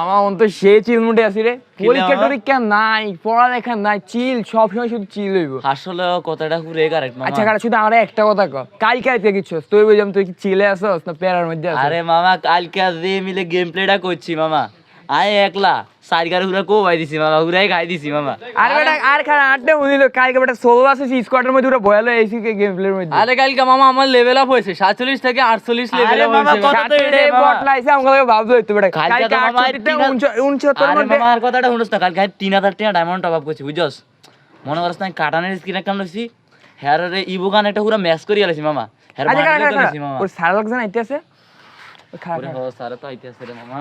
আমার অন্ত সে চিল মুডে আছি রে। পরীক্ষা টরীক্ষা নাই পড়ালেখা নাই চিল সব সময় শুধু চিল হইব। আসলে কথাটা পুরো কারেক্ট আচ্ছা মামা কারা শুধু আমার একটা কথা ক কাল কালকে কিছু তুই বুঝলাম তুই কি চিলে আসস না প্যারার মধ্যে আসস আরে মামা কালকে যে মিলে গেম প্লেটা করছি মামা। আয় একলা। সাইকার হুরা কো ভাই দিছি মামা হুরাই খাই দিছি মামা। আর বেটা আর খারা আটটা মনিল কালকে বেটা সোলো আছে স্কোয়াডের মধ্যে পুরো ভয়ালো এসি কে গেম প্লের মধ্যে। আরে কালকে মামা আমার লেভেল আপ হয়েছে সাতচল্লিশ থেকে আটচল্লিশ লেভেল আরে আপ মামা, কত সাতটা বট লাইছে হইতো বেটা। কালকে মধ্যে মামা আর কথাটা শুনছ না কালকে আমি তিন হাজার টাকা ডায়মন্ড টপ আপ করছি বুঝছস? মনে করছ না কাটানের স্ক্রিন একটা লইছি হ্যার রে ইবো গান একটা পুরো ম্যাচ করি আলাইছি মামা। মামা। ওর সারা লাগছে না আইতে আছে। সারা তো আইতে আছে রে মামা।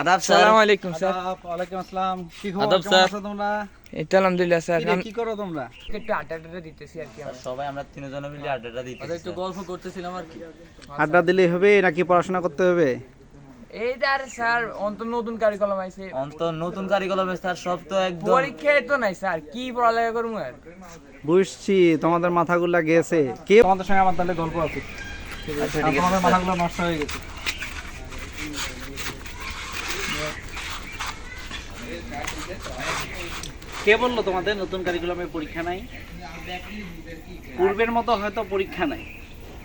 আদাব স্যার। আসসালামু আলাইকুম স্যার। ওয়ালাইকুম আসসালাম। কি খবর? আদাব, স্যার। তোমরা? এই তো আলহামদুলিল্লাহ স্যার। কি করো তোমরা? একটু আড্ডা আড্ডা দিতেছি আর কি আমরা। সবাই আমরা তিনজন মিলে আড্ডাটা দিতেছি একটু গল্প করতেছিলাম আর কি। আড্ডা দিলেই হবে নাকি পড়াশোনা করতে হবে? এই যে আরে স্যার অন্ত নতুন কারিকুলাম আইছে। অন্ত নতুন কারিকুলাম স্যার সব তো একদম পরীক্ষায় তো নাই স্যার। কি পড়ালেখা করব আর? বুঝছি তোমাদের মাথাগুলা গেছে। কে তোমাদের সঙ্গে আমার তাহলে গল্প আছে। আচ্ছা, তোমাদের মাথাগুলো নষ্ট হয়ে গেছে। কে বলল তোমাদের নতুন কারিকুলামে পরীক্ষা নাই? পূর্বের মতো হয়তো পরীক্ষা নাই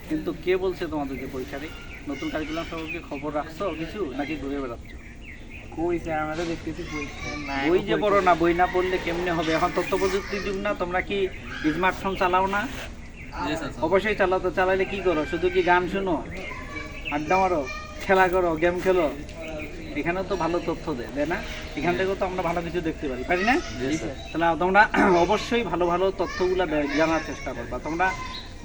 কিন্তু কে বলছে তোমাদেরকে পরীক্ষা নেই? নতুন কারিকুলাম সম্পর্কে খবর রাখছো কিছু নাকি ঘুরে বেড়াচ্ছ? বই যে পড়ো না বই না পড়লে কেমনে হবে? এখন তথ্য প্রযুক্তির যুগ না তোমরা কি স্মার্টফোন চালাও না? অবশ্যই চালাও তো চালাইলে কি করো? শুধু কি গান শুনো? আড্ডা মারো? খেলা করো? গেম খেলো? এখানেও তো ভালো তথ্য দেয় তাই না? এখান থেকেও তো আমরা ভালো কিছু দেখতে পারি পারি না? তাহলে তোমরা অবশ্যই ভালো ভালো তথ্যগুলো জানার চেষ্টা করবা। তোমরা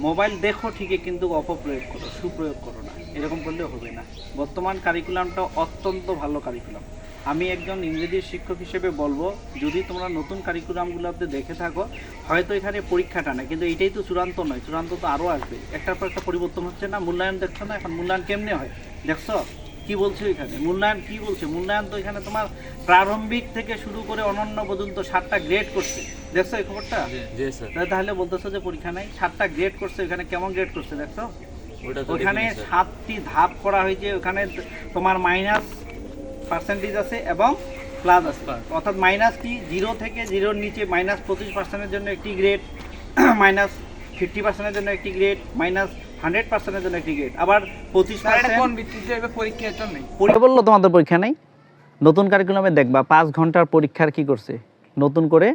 মোবাইল দেখো ঠিকই কিন্তু অপপ্রয়োগ করো সুপ্রয়োগ করো না। এরকম করলে হবে না। বর্তমান কারিকুলামটা অত্যন্ত ভালো কারিকুলাম আমি একজন ইংরেজির শিক্ষক হিসেবে বলব যদি তোমরা নতুন কারিকুলামগুলোতে দেখে থাকো হয়তো এখানে পরীক্ষাটা না কিন্তু এটাই তো চূড়ান্ত নয় চূড়ান্ত তো আরও আসবে। একটার পর একটা পরিবর্তন হচ্ছে না মূল্যায়ন দেখছ না? এখন মূল্যায়ন কেমনে হয়? দেখছ? কি বলছো এখানে? মূল্যায়ন কি বলছে? মূল্যায়ন তো এখানে তোমার প্রারম্ভিক থেকে শুরু করে অনন্য পর্যন্ত সাতটা গ্রেড করছে। দেখছ এই খবরটা? তাহলে- তাহলে বলতেছো যে পরীক্ষা নাই সাতটা গ্রেড করছে এখানে কেমন গ্রেড করছে দেখছ? তো ওখানে সাতটি ধাপ করা হয়েছে ওখানে তোমার মাইনাস পার্সেন্টেজ আছে এবং প্লাস আছে। অর্থাৎ মাইনাস কি? জিরো থেকে জিরোর নিচে মাইনাস পঁচিশ পার্সেন্টের জন্য একটি গ্রেড মাইনাস ফিফটি পার্সেন্টের জন্য একটি গ্রেড মাইনাস হান্ড্রেড পার্সেন্টের জন্য একটি গ্রেড আবার পঁচিশ কোন ভিত্তিতে হবে পরীক্ষা তো পরীক্ষা বলল তোমাদের পরীক্ষা নেই? নতুন কারিকুলামে দেখবা পাঁচ ঘণ্টার পরীক্ষার কি করছে? নতুন করে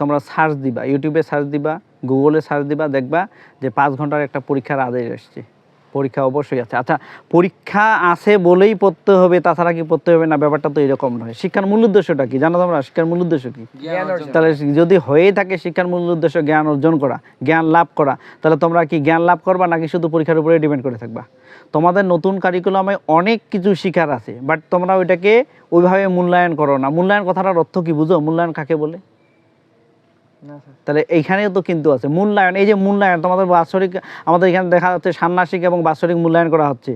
তোমরা সার্চ দিবা ইউটিউবে সার্চ দিবা গুগলে সার্চ দিবা দেখবা যে পাঁচ ঘণ্টার একটা পরীক্ষার আদেশ আসছে পরীক্ষা অবশ্যই আছে। আচ্ছা পরীক্ষা আছে বলেই পড়তে হবে তাছাড়া কি পড়তে হবে না? ব্যাপারটা তো এরকম নয়। শিক্ষার মূল উদ্দেশ্যটা কি? জানো তোমরা শিক্ষার মূল উদ্দেশ্য কি? জ্ঞান তাহলে যদি হয়েই থাকে শিক্ষার মূল উদ্দেশ্য জ্ঞান অর্জন করা জ্ঞান লাভ করা তাহলে তোমরা কি জ্ঞান লাভ করবা নাকি শুধু পরীক্ষার উপরে ডিপেন্ড করে থাকবা? তোমাদের নতুন কারিকুলামে অনেক কিছু শিখার আছে বাট তোমরা ওইটাকে ওইভাবে মূল্যায়ন করো না। মূল্যায়ন কথাটার অর্থ কি বুঝো? মূল্যায়ন কাকে বলে? তাহলে এইখানেও তো কিন্তু আছে। মূল্যায়ন, এই যে মূল্যায়ন, তোমাদের বাৎসরিক, আমাদের এখানে দেখা যাচ্ছে ষান্মাসিক এবং বাৎসরিক মূল্যায়ন করা হচ্ছে।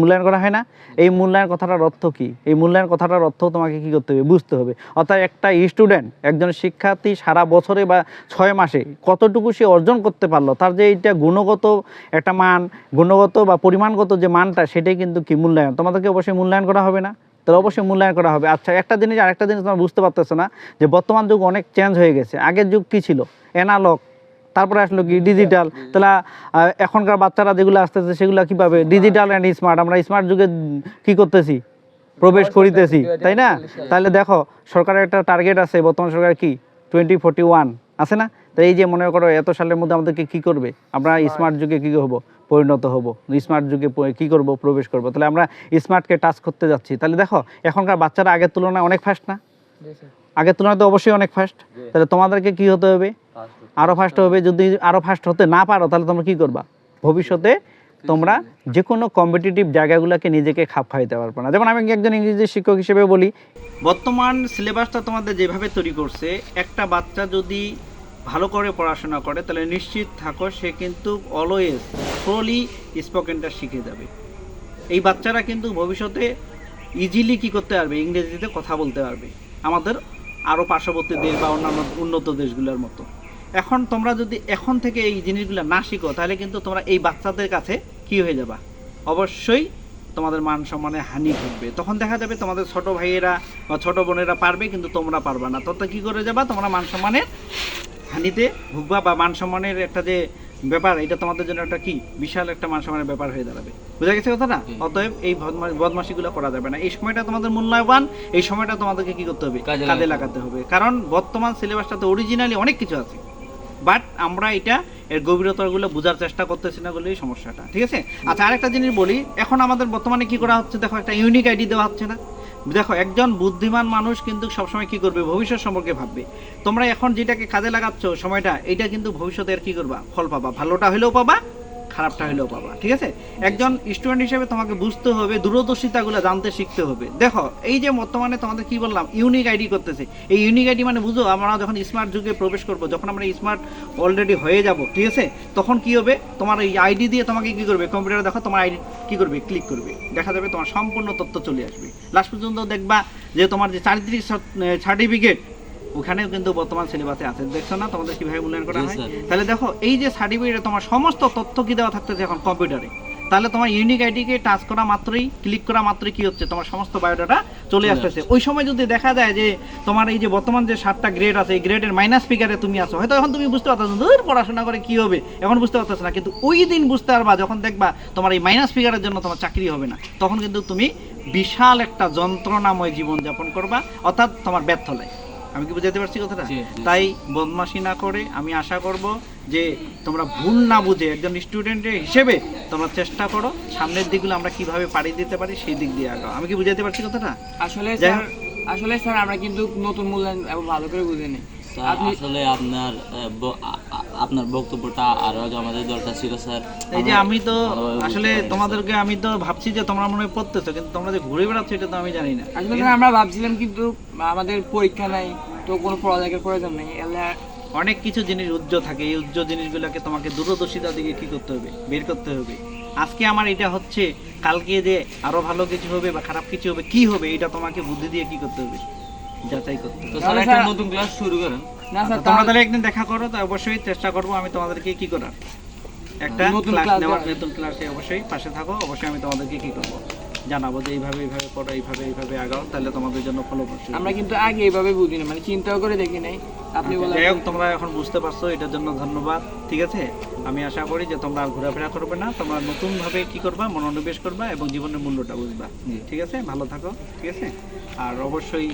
মূল্যায়ন করা হয় না? এই মূল্যায়ন কথাটার অর্থ কি? এই মূল্যায়ন কথাটার অর্থ তোমাকে কি করতে হবে? বুঝতে হবে। অর্থাৎ একটা স্টুডেন্ট একজন শিক্ষার্থী সারা বছরে বা ছয় মাসে কতটুকু সে অর্জন করতে পারল, তার যে এইটা গুণগত একটা মান, গুণগত বা পরিমাণগত যে মানটা, সেটাই কিন্তু কি মূল্যায়ন? তোমাদেরকে অবশ্যই মূল্যায়ন করা হবে না? তাহলে অবশ্যই মূল্যায়ন করা হবে। আচ্ছা একটা জিনিস আর একটা জিনিস তোমরা বুঝতে পারতেছো না যে বর্তমান যুগ অনেক চেঞ্জ হয়ে গেছে। আগের যুগ কি ছিল? অ্যানালগ তারপরে আসলো কি ডিজিটাল তাহলে এখনকার বাচ্চারা যেগুলো আসতেছে সেগুলো কীভাবে? ডিজিটাল অ্যান্ড স্মার্ট আমরা স্মার্ট যুগে কি করতেছি? প্রবেশ করিতেছি তাই না? তাহলে দেখো সরকারের একটা টার্গেট আছে বর্তমান সরকার কি? টোয়েন্টি ফোর্টি ওয়ান আছে না? তো এই যে মনে করো এত সালের মধ্যে আমাদেরকে কি করবে? আমরা স্মার্ট যুগে কি হব পরিণত হব। স্মার্ট যুগে কি করব প্রবেশ করব। তাহলে আমরা স্মার্টকে টাচ করতে যাচ্ছি। তাহলে দেখো এখনকার বাচ্চারা আগের তুলনায় অনেক ফাস্ট না? আগের তুলনায় তো অবশ্যই অনেক ফাস্ট তাহলে তোমাদেরকে কি হতে হবে? আরও ফাস্ট হবে। যদি আরও ফাস্ট হতে না পারো তাহলে তোমরা কি করবা? ভবিষ্যতে তোমরা যে কোনো কম্পিটিটিভ জায়গাগুলোকে নিজেকে খাপ খাইতে পারবে না। যেমন আমি একজন ইংরেজি শিক্ষক হিসেবে বলি বর্তমান সিলেবাসটা তোমাদের যেভাবে তৈরি করছে একটা বাচ্চা যদি ভালো করে পড়াশোনা করে, তাহলে নিশ্চিত থাকো সে কিন্তু অলওয়েজ স্লোলি স্পোকেনটা শিখে যাবে। এই বাচ্চারা কিন্তু ভবিষ্যতে ইজিলি কি করতে পারবে? ইংরেজিতে কথা বলতে পারবে। আমাদের আরও পার্শ্ববর্তী দেশ বা অন্যান্য উন্নত দেশগুলোর মতো। এখন তোমরা যদি এখন থেকে এই জিনিসগুলো না শিখো, তাহলে কিন্তু তোমরা এই বাচ্চাদের কাছে কি হয়ে যাবা? অবশ্যই তোমাদের মান সম্মানে হানি ঘটবে। তখন দেখা যাবে তোমাদের ছোট ভাইয়েরা বা ছোট বোনেরা পারবে, কিন্তু তোমরা পারবা না। তত কি করে যাবা? তোমরা মান সম্মানের হানিতে ভুগবা বা মান সম্মানের একটা যে ব্যাপার এটা তোমাদের জন্য একটা কি? বিশাল একটা মান সম্মানের ব্যাপার হয়ে দাঁড়াবে। বুঝা গেছে কথাটা? অতএব এই বদমা- বদমাশিগুলো করা যাবে না। এই সময়টা তোমাদের মূল্যায়বান এই সময়টা তোমাদেরকে কি করতে হবে? কাজে লাগাতে লাগাতে হবে। কারণ বর্তমান সিলেবাসটাতে অরিজিনালি অনেক কিছু আছে। বাট আমরা এটা এর গভীরতাগুলো বোঝার চেষ্টা করতেছি না বলেই সমস্যাটা। ঠিক আছে? আচ্ছা আরেকটা জিনিস বলি। এখন আমাদের বর্তমানে কি করা হচ্ছে? দেখো একটা ইউনিক আইডি দেওয়া হচ্ছে না। দেখো, একজন বুদ্ধিমান মানুষ কিন্তু সবসময় কি করবে? ভবিষ্যৎ সম্পর্কে ভাববে। তোমরা এখন যেটাকে কাজে লাগাচ্ছ সময়টা এটা কিন্তু ভবিষ্যতে আর কি করবা? ফল পাবা। ভালোটা হলেও পাবা খারাপটা হলেও পাবা, ঠিক আছে? একজন স্টুডেন্ট হিসেবে তোমাকে বুঝতে হবে, দূরদর্শিতাগুলো জানতে শিখতে হবে। দেখো, এই যে বর্তমানে তোমাদের কি বললাম ইউনিক আইডি করতেছে। এই ইউনিক আইডি মানে বুঝো, আমরা যখন স্মার্ট যুগে প্রবেশ করব, যখন আমরা স্মার্ট অলরেডি হয়ে যাব, ঠিক আছে? তখন কি হবে? তোমার এই আইডি দিয়ে তোমাকে কি করবে? কম্পিউটারে দেখো, তোমার আইডি কি করবে? ক্লিক করবে। দেখা যাবে তোমার সম্পূর্ণ তথ্য চলে আসবে। লাস্ট পর্যন্ত দেখবা যে তোমার যে চারিত্রিক সার্টিফিকেট ওখানেও কিন্তু বর্তমান সিলেবাসে আছে। দেখছ না তোমাদের কীভাবে মূল্যায়ন করা হয়? তাহলে দেখো এই যে সার্টিফিকেটে তোমার সমস্ত তথ্য কি দেওয়া থাকতেছে এখন কম্পিউটারে তাহলে তোমার ইউনিক আইডিকে টাচ করা মাত্রই ক্লিক করা মাত্রই কি হচ্ছে? তোমার সমস্ত বায়োডাটা চলে আসতেছে। ওই সময় যদি দেখা যায় যে তোমার এই যে বর্তমান যে সাতটা গ্রেড আছে এই গ্রেডের মাইনাস স্পিকারে তুমি আছো হয়তো এখন তুমি বুঝতে পারছ দূর পড়াশোনা করে কি হবে? এখন বুঝতে পারতেছ না কিন্তু ওই দিন বুঝতে পারবা যখন দেখবা তোমার এই মাইনাস স্পিকারের জন্য তোমার চাকরি হবে না তখন কিন্তু তুমি বিশাল একটা যন্ত্রণাময় জীবন যাপন করবা অর্থাৎ তোমার ব্যর্থ লাইফ আমি কি বুঝাতে পারছি কথাটা। তাই বদমাসি না করে আমি আশা করব যে তোমরা ভুল না বুঝে একজন স্টুডেন্টের হিসেবে তোমরা চেষ্টা করো সামনের দিকগুলো আমরা কীভাবে পাড়ি দিতে পারি সেই দিক দিয়ে আগাও। আমি কি বুঝাতে পারছি কথাটা? আসলে স্যার আসলে স্যার আমরা কিন্তু নতুন মূল্যায়ন ভালো করে বুঝিনি স্যার আসলে আপনার আপনার বক্তব্যটা আরও আগে আমাদের দরকার ছিল স্যার। এই যে আমি তো আসলে তোমাদেরকে আমি তো ভাবছি যে তোমরা মনে পড়তেছো কিন্তু তোমরা যে ঘুরে বেড়াচ্ছ এটা তো আমি জানি না। আসলে আমরা ভাবছিলাম কিন্তু আমাদের পরীক্ষা নাই তো কোনো পড়ালেখার প্রয়োজন নেই। এলে অনেক কিছু জিনিস উজ্জ্ব থাকে এই উজ্জ্ব জিনিসগুলোকে তোমাকে দূরদর্শিতা দিকে কি করতে হবে? বের করতে হবে। আজকে আমার এটা হচ্ছে কালকে যে আরও ভালো কিছু হবে বা খারাপ কিছু হবে কি হবে এটা তোমাকে বুদ্ধি দিয়ে কি করতে হবে? যাচাই করতে। তো স্যার একটা নতুন ক্লাস শুরু করেন। না স্যার তোমরা তাহলে একদিন দেখা করো তো অবশ্যই চেষ্টা করব আমি তোমাদেরকে কি করার। একটা নতুন ক্লাস দেওয়ার। নতুন ক্লাসে অবশ্যই পাশে থাকো অবশ্যই আমি তোমাদেরকে কি করব? জানাব যে এইভাবে এইভাবে পড়ো এইভাবে এইভাবে আগাও তাহলে তোমাদের জন্য ফলপ্রসূ হবে। আমরা কিন্তু আগে এইভাবে বুঝি না মানে চিন্তাও করে দেখি নাই। আপনি আচ্ছা, বলেন। যাই হোক তোমরা এখন বুঝতে পারছ এটার জন্য ধন্যবাদ ঠিক আছে? আমি আশা করি যে তোমরা আর ঘোরাফেরা করবে না তোমরা নতুন ভাবে কি করবা মনোনিবেশ করবা এবং জীবনের মূল্যটা বুঝবা ঠিক আছে? ভালো থাকো ঠিক আছে? আর অবশ্যই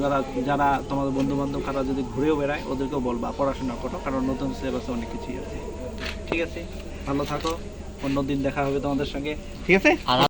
যারা যারা তোমাদের বন্ধু বান্ধব কারা যদি ঘুরেও বেড়ায় ওদেরকেও বলবা পড়াশোনা করো কারণ নতুন সিলেবাসে অনেক কিছুই আছে। ঠিক আছে? ভালো থাকো অন্যদিন দেখা হবে তোমাদের সঙ্গে ঠিক আছে?